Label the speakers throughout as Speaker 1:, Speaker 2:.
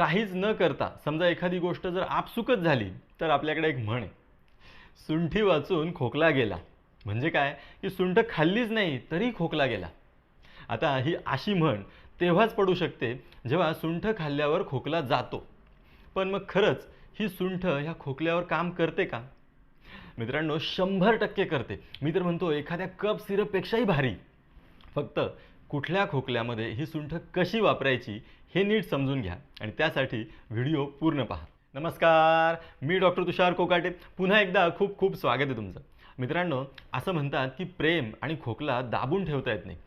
Speaker 1: काहीच न करता समजा एखादी गोष्ट जर आपसुकच झाली तर आपल्याकडे एक म्हण आहे. सुंठी वाचून खोकला गेला. म्हणजे काय? की सुंठ खाल्लीच नाही तरी खोकला गेला. आता ही अशी म्हण तेव्हाच पडू शकते जेव्हा सुंठ खाल्ल्यावर खोकला जातो. पण मग खरंच ही सुंठ ह्या खोकल्यावर काम करते का? मित्रांनो शंभर टक्के करते. मी तर म्हणतो एखाद्या कप सिरपपेक्षाही भारी. फक्त कुठल्या खोकल्यामध्ये ही सुंठ कशी वापरायची हे नीट समजून घ्या आणि त्यासाठी व्हिडिओ पूर्ण पहा. नमस्कार मी डॉक्टर तुषार कोकाटे. पुन्हा एकदा खूप खूप स्वागत आहे तुमचं. मित्रांनो असं म्हणतात की प्रेम आणि खोकला दाबून ठेवता येत नाही.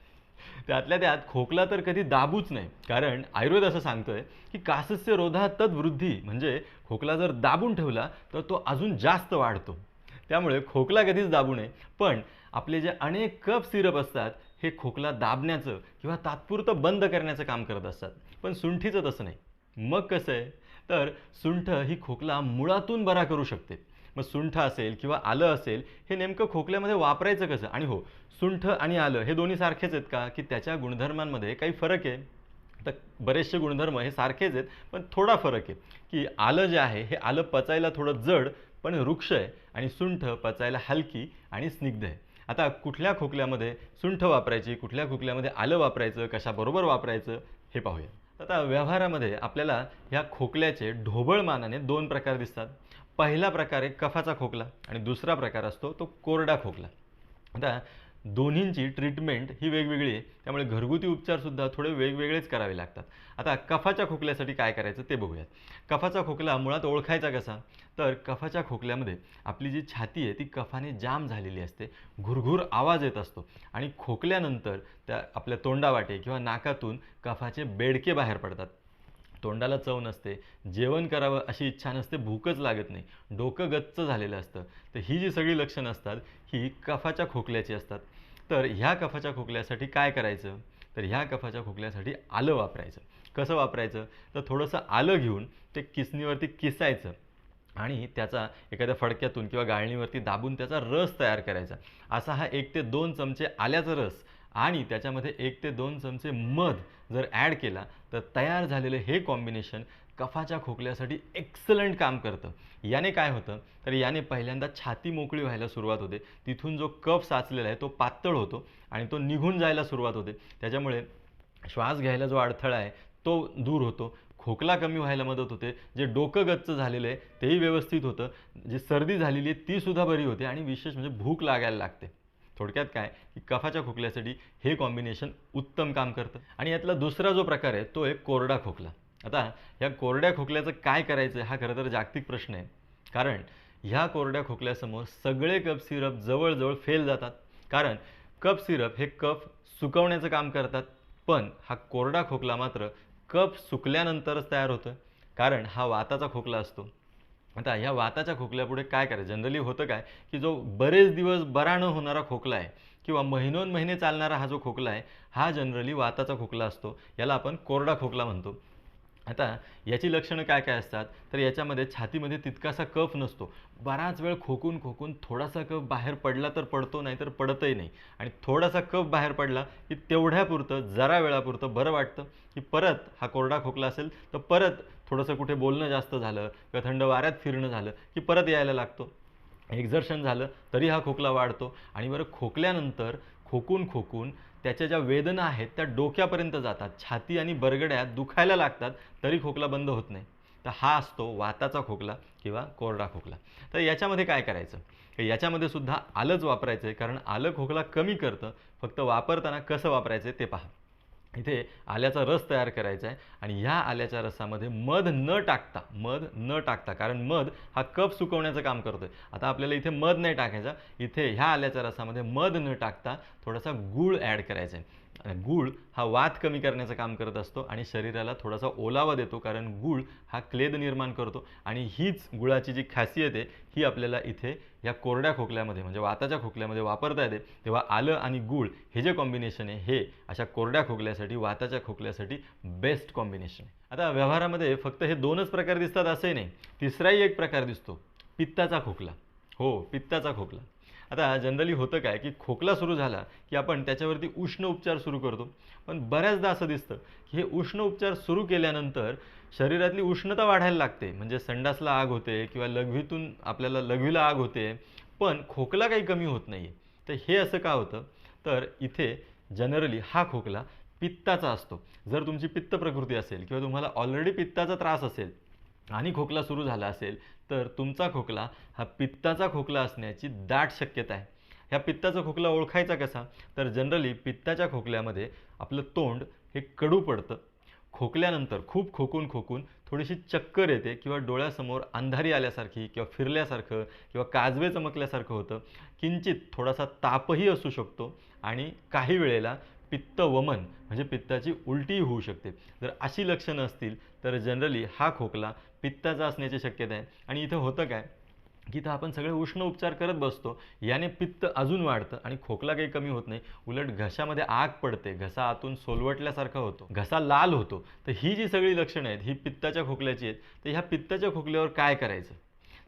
Speaker 1: त्यातल्या त्यात खोकला तर कधी दाबूच नाही. कारण आयुर्वेद असं सांगतोय की कासस्य रोधा तद्वृद्धी म्हणजे खोकला जर दाबून ठेवला तर तो अजून जास्त वाढतो. त्यामुळे खोकला कधीच दाबू नये. पण आपले जे अनेक कप सिरप असतात हे खोकला दाबण्याचं किंवा तात्पुरतं बंद करण्याचं काम करत असतात. पण सुंठीचं तसं नाही. मग कसं आहे? तर सुंठ ही खोकला मुळातून बरा करू शकते. मग सुंठ असेल किंवा आलं असेल हे नेमकं खोकल्यामध्ये वापरायचं कसं? आणि हो सुंठ आणि आलं हे दोन्ही सारखेच आहेत का? की त्याच्या गुणधर्मांमध्ये काही फरक आहे? तर बरेचसे गुणधर्म हे सारखेच आहेत पण थोडा फरक आहे. की आलं जे आहे हे आलं पचायला थोडं जड पण वृक्ष आहे आणि सुंठ पचायला हलकी आणि स्निग्ध आहे. आता कुठल्या खोकल्यामध्ये सुंठ वापरायची कुठल्या खोकल्यामध्ये आलं वापरायचं कशाबरोबर वापरायचं हे पाहूया. आता व्यवहारामध्ये आपल्याला ह्या खोकल्याचे ढोबळ मानाने दोन प्रकार दिसतात. पहिला प्रकार आहे कफाचा खोकला आणि दुसरा प्रकार असतो तो कोरडा खोकला. आता दोन्हींची ट्रीटमेंट ही वेगवेगळी आहे. त्यामुळे घरगुती उपचारसुद्धा थोडे वेगवेगळेच करावे लागतात. आता कफाच्या खोकल्यासाठी काय करायचं ते बघूयात. कफाचा खोकला मुळात ओळखायचा कसा? तर कफाच्या खोकल्यामध्ये आपली जी छाती आहे ती कफाने जाम झालेली असते. घुरघुर आवाज येत असतो. आणि खोकल्यानंतर त्या आपल्या तोंडावाटे किंवा नाकातून कफाचे बेडके बाहेर पडतात. तोंडाला चव नसते जेवण करावं अशी इच्छा नसते भूकच लागत नाही. डोकं गच्च झालेलं असतं. तर ही जी सगळी लक्षणं असतात ही कफाच्या खोकल्याची असतात. तर ह्या कफाच्या खोकल्यासाठी काय करायचं? तर ह्या कफाच्या खोकल्यासाठी आलं वापरायचं. कसं वापरायचं? तर थोडंसं आलं घेऊन ते किसणीवरती किसायचं आणि त्याचा एखाद्या फडक्यातून किंवा गाळणीवरती दाबून त्याचा रस तयार करायचा. असा हा एक ते दोन चमचे आल्याचा रस आणि त्याच्यामध्ये एक ते दोन चमचे मध जर ॲड केला तर तयार झालेलं हे कॉम्बिनेशन कफाच्या खोकल्यासाठी एक्सलंट काम करतं. याने काय होतं? तर याने पहिल्यांदा छाती मोकळी व्हायला सुरुवात होते. तिथून जो कफ साचलेला आहे तो पातळ होतो आणि तो निघून जायला सुरुवात होते. त्याच्यामुळे श्वास घ्यायला जो अडथळा आहे तो दूर होतो. खोकला कमी व्हायला मदत होते. जे डोकं गच्च झालेलं आहे तेही व्यवस्थित होतं. जी सर्दी झालेली आहे तीसुद्धा बरी होते आणि विशेष म्हणजे भूक लागायला लागते. थोडक्यात काय की कफाच्या खोकल्यासाठी हे कॉम्बिनेशन उत्तम काम करतं. आणि यातला दुसरा जो प्रकार आहे तो आहे कोरडा खोकला. आता ह्या कोरड्या खोकल्याचं काय करायचं हा खरं तर जागतिक प्रश्न आहे. कारण ह्या कोरड्या खोकल्यासमोर सगळे कप सिरप जवळजवळ फेल जातात. कारण कप सिरप हे कफ सुकवण्याचं काम करतात पण हा कोरडा खोकला मात्र कफ सुकल्यानंतरच तयार होतं. कारण हा वाताचा खोकला असतो. आता ह्या वाताच्या खोकल्यापुढे काय करायचं? जनरली होतं काय? की जो बरेच दिवस बरा न होणारा खोकला आहे किंवा महिनोन महिने चालणारा हा जो खोकला आहे हा जनरली वाताचा खोकला असतो. याला आपण कोरडा खोकला म्हणतो. आता याची लक्षणं काय काय असतात? तर याच्यामध्ये छातीमध्ये तितकासा कफ नसतो. बराच वेळ खोकून खोकून थोडासा कफ बाहेर पडला तर पडतो नाही तर पडतही नाही. आणि थोडासा कफ बाहेर पडला की तेवढ्यापुरतं जरा वेळापुरतं बरं वाटतं की परत हा कोरडा खोकला असेल तर परत थोडंसं कुठे बोलणं जास्त झालं किंवा थंड वाऱ्यात फिरणं झालं की परत यायला लागतो. एक्झर्शन झालं तरी हा खोकला वाढतो. आणि बरं खोकल्यानंतर खोकून खोकून त्याच्या ज्या वेदना आहेत त्या डोक्यापर्यंत जातात. छाती आणि बरगड्या दुखायला लागतात तरी खोकला बंद होत नाही. तर हा असतो वाताचा खोकला किंवा कोरडा खोकला. तर याच्यामध्ये काय करायचं? याच्यामध्ये सुद्धा आलंच वापरायचं आहे कारण आलं खोकला कमी करतं. फक्त वापरताना कसं वापरायचं आहे ते पहा. इथे आल्याचा रस तयार करायचा आहे आणि ह्या आल्याच्या रसामध्ये मध न टाकता मध न टाकता कारण मध हा कप सुकवण्याचं काम करतोय. आता आपल्याला इथे मध नाही टाकायचा इथे ह्या आल्याच्या रसामध्ये मध न टाकता थोडासा गूळ ॲड करायचा आहे. गूळ हा वात कमी करण्याचं काम करत असतो आणि शरीराला थोडासा ओलावा देतो कारण गूळ हा क्लेद निर्माण करतो आणि हीच गुळाची जी खासियत आहे ही आपल्याला इथे या कोरड्या खोकल्यामध्ये म्हणजे वाताच्या खोकल्यामध्ये वापरता येते. तेव्हा आलं आणि गूळ हे जे कॉम्बिनेशन आहे हे अशा कोरड्या खोकल्यासाठी वाताच्या खोकल्यासाठी बेस्ट कॉम्बिनेशन आहे. आता व्यवहारामध्ये फक्त हे दोनच प्रकार दिसतात असंही नाही. तिसराही एक प्रकार दिसतो पित्ताचा खोकला. हो पित्ताचा खोकला. आता जनरली होतं काय की खोकला सुरू झाला की आपण त्याच्यावरती उष्ण उपचार सुरू करतो. पण बऱ्याचदा असं दिसतं की हे उष्ण उपचार सुरू केल्यानंतर शरीरातली उष्णता वाढायला लागते. म्हणजे संडासला आग होते किंवा लघवीतून आपल्याला लघवीला आग होते. पण खोकला काही कमी होत नाही. आहे तर हे असं का होतं? तर इथे जनरली हा खोकला पित्ताचा असतो. जर तुमची पित्त प्रकृती असेल किंवा तुम्हाला ऑलरेडी पित्ताचा त्रास असेल आणि खोकला सुरू झाला असेल तर तुमचा खोकला हा पित्ताचा खोकला असण्याची दाट शक्यता आहे. ह्या पित्ताचा खोकला ओळखायचा कसा? तर जनरली पित्ताच्या खोकल्यामध्ये आपलं तोंड हे कडू पडतं. खोकल्यानंतर खूप खोकून खोकून थोडीशी चक्कर येते किंवा डोळ्यासमोर अंधारी आल्यासारखी किंवा फिरल्यासारखं किंवा काजवे चमकल्यासारखं होतं. किंचित थोडासा तापही असू शकतो आणि काही वेळेला पित्त वमन म्हणजे पित्ताची उलटी होऊ शकते. जर अशी लक्षणं असतील तर जनरली हा खोकला पित्ताचा असण्याची शक्यता आहे. आणि इथं होतं काय? की इथं आपण सगळे उष्ण उपचार करत बसतो याने पित्त अजून वाढतं आणि खोकला काही कमी होत नाही. उलट घशामध्ये आग पडते घसा आतून सोलवटल्यासारखा होतो घसा लाल होतो. तर ही जी सगळी लक्षणं आहेत ही पित्ताच्या खोकल्याची आहेत तर ह्या पित्ताच्या खोकल्यावर काय करायचं?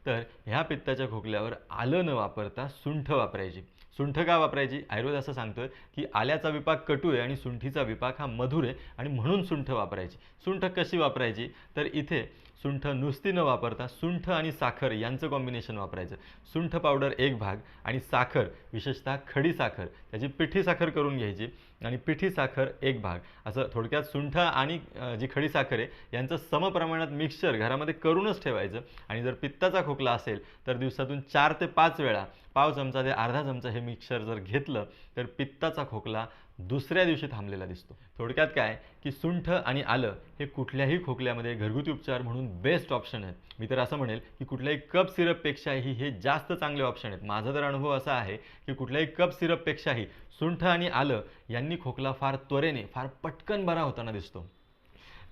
Speaker 1: तर ह्या पित्ताच्या खोकल्यावर आलं न वापरता सुंठ वापरायची. सुंठ का वापरायची? आयुर्वेद असं सांगतोय की आल्याचा विपाक कटू आहे आणि सुंठीचा विपाक हा मधुर आहे आणि म्हणून सुंठ वापरायची. सुंठ कशी वापरायची? तर इथे सुंठ नुसती न वापरता सुंठ आणि साखर यांचं कॉम्बिनेशन वापरायचं. सुंठ पावडर एक भाग आणि साखर विशेषतः खडी साखर त्याची पिठी साखर करून घ्यायची. आणि पिठी साखर एक भाग. असं थोडक्यात सुंठ आणि जी खडी साखर आहे यांचं समप्रमाणात मिक्सचर घरामध्ये करूनच ठेवायचं. आणि जर पित्ताचा खोकला असेल तर दिवसातून चार ते पाच वेळा पाव चमचा ते अर्धा चमचा हे मिक्सचर जर घेतलं तर पित्ताचा खोकला दुसऱ्या दिवशी थांबलेला दिसतो. थोडक्यात काय? की सुंठ आणि आलं हे कुठल्याही खोकल्यामध्ये घरगुती उपचार म्हणून बेस्ट ऑप्शन आहेत. मी तर असं म्हणेल की कुठल्याही कप सिरपपेक्षाही हे जास्त चांगले ऑप्शन आहेत. माझा तर अनुभव असा आहे की कुठल्याही कप सिरपपेक्षाही सुंठ आणि आलं यांनी खोकला फार त्वरेने फार पटकन बरा होताना दिसतो.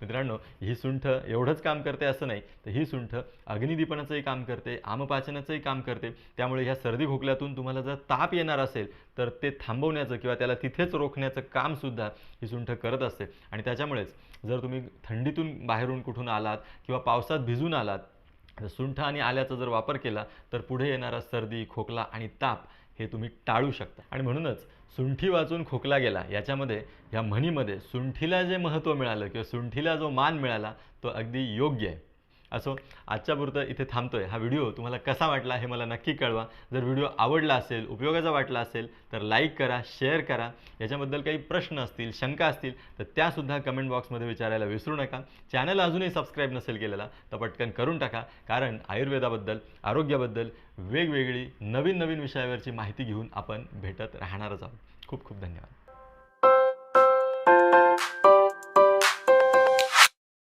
Speaker 1: मित्रांनो ही सुंठ एवढंच काम करते असं नाही तर ही सुंठ अग्निदीपनाचंही काम करते आमपाचनाचंही काम करते. त्यामुळे ह्या सर्दी खोकल्यातून तुम्हाला जर ताप येणार असेल तर ते थांबवण्याचं किंवा त्याला तिथेच रोखण्याचं कामसुद्धा ही सुंठ करत असते. आणि त्याच्यामुळेच जर तुम्ही थंडीतून बाहेरून कुठून आलात किंवा पावसात भिजून आलात सुंठ आणि आल्याचा जर वापर केला तर पुढे येणारा सर्दी खोकला आणि ताप हे तुम्ही टाळू शकता. आणि म्हणूनच सुंठी वाचून खोकला गेला. याच्यामध्ये ह्या म्हणीमध्ये सुंठीला जे महत्त्व मिळालं किंवा सुंठीला जो मान मिळाला तो अगदी योग्य आहे. असो आजच्यापुरतं इथे इथे थांबतोय. हा व्हिडिओ तुम्हाला कसा वाटला हे मला नक्की कळवा. जर व्हिडिओ आवडला असेल उपयोगाचा वाटला असेल तर लाईक करा शेअर करा. याच्याबद्दल काही प्रश्न असतील शंका असतील तर त्यासुद्धा कमेंट बॉक्समध्ये विचारायला विसरू नका. चॅनल अजूनही सबस्क्राईब नसेल केलेला तर पटकन करून टाका. कारण आयुर्वेदाबद्दल आरोग्याबद्दल वेगवेगळी नवीन नवीन विषयावरची माहिती घेऊन आपण भेटत राहणारच आहोत. खूप खूप धन्यवाद.